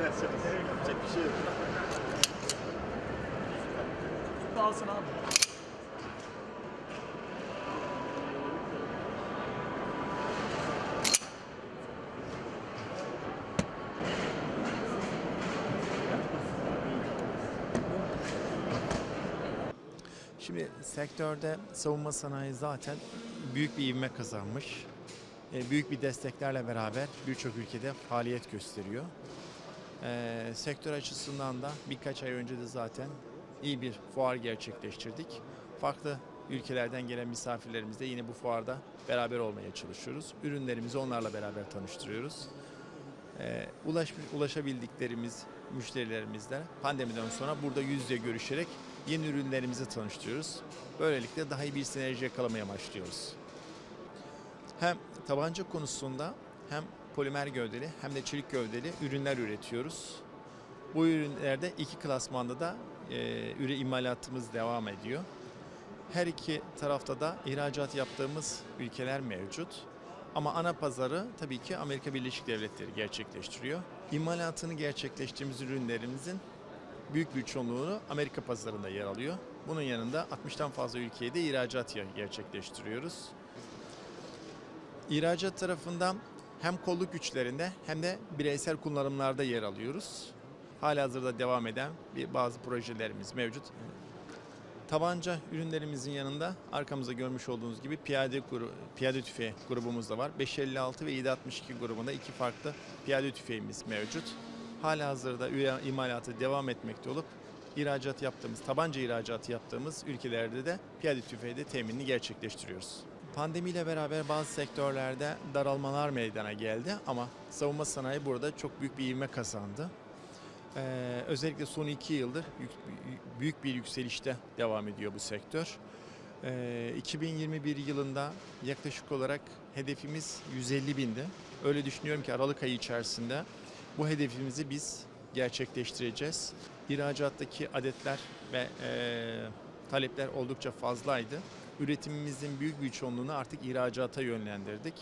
Derseniz yapacak bir şey yok. Alsın abi. Şimdi sektörde savunma sanayi zaten büyük bir ivme kazanmış. E, büyük bir desteklerle beraber birçok ülkede faaliyet gösteriyor. E, sektör açısından da birkaç ay önce de zaten iyi bir fuar gerçekleştirdik. Farklı ülkelerden gelen misafirlerimizle yine bu fuarda beraber olmaya çalışıyoruz. Ürünlerimizi onlarla beraber tanıştırıyoruz. E, ulaşmış, ulaşabildiklerimiz müşterilerimizle pandemiden sonra burada yüz yüze görüşerek yeni ürünlerimizi tanıştırıyoruz. Böylelikle daha iyi bir sinerji yakalamaya başlıyoruz. Hem tabanca konusunda hem polimer gövdeli hem de çelik gövdeli ürünler üretiyoruz. Bu ürünlerde iki klasmanda da e, üre imalatımız devam ediyor. Her iki tarafta da ihracat yaptığımız ülkeler mevcut. Ama ana pazarı tabii ki Amerika Birleşik Devletleri gerçekleştiriyor. İmalatını gerçekleştirdiğimiz ürünlerimizin büyük bir çoğunluğu Amerika pazarında yer alıyor. Bunun yanında 60'tan fazla ülkeye de ihracat gerçekleştiriyoruz. İhracat tarafından hem kolluk güçlerinde hem de bireysel kullanımlarda yer alıyoruz. Halihazırda devam eden bir bazı projelerimiz mevcut. Tabanca ürünlerimizin yanında arkamızda görmüş olduğunuz gibi piyade gru, piyade tüfeği grubumuz da var. 556 ve 762 grubunda iki farklı piyade tüfeğimiz mevcut. Halihazırda üye- imalatı devam etmekte olup ihracat yaptığımız, tabanca ihracatı yaptığımız ülkelerde de piyade tüfeği de teminini gerçekleştiriyoruz. Pandemiyle beraber bazı sektörlerde daralmalar meydana geldi ama savunma sanayi burada çok büyük bir ivme kazandı. Ee, özellikle son iki yıldır yük- büyük bir yükselişte devam ediyor bu sektör. Ee, 2021 yılında yaklaşık olarak hedefimiz 150 bindi. Öyle düşünüyorum ki Aralık ayı içerisinde bu hedefimizi biz gerçekleştireceğiz. İhracattaki adetler ve eee, talepler oldukça fazlaydı. Üretimimizin büyük bir çoğunluğunu artık ihracata yönlendirdik.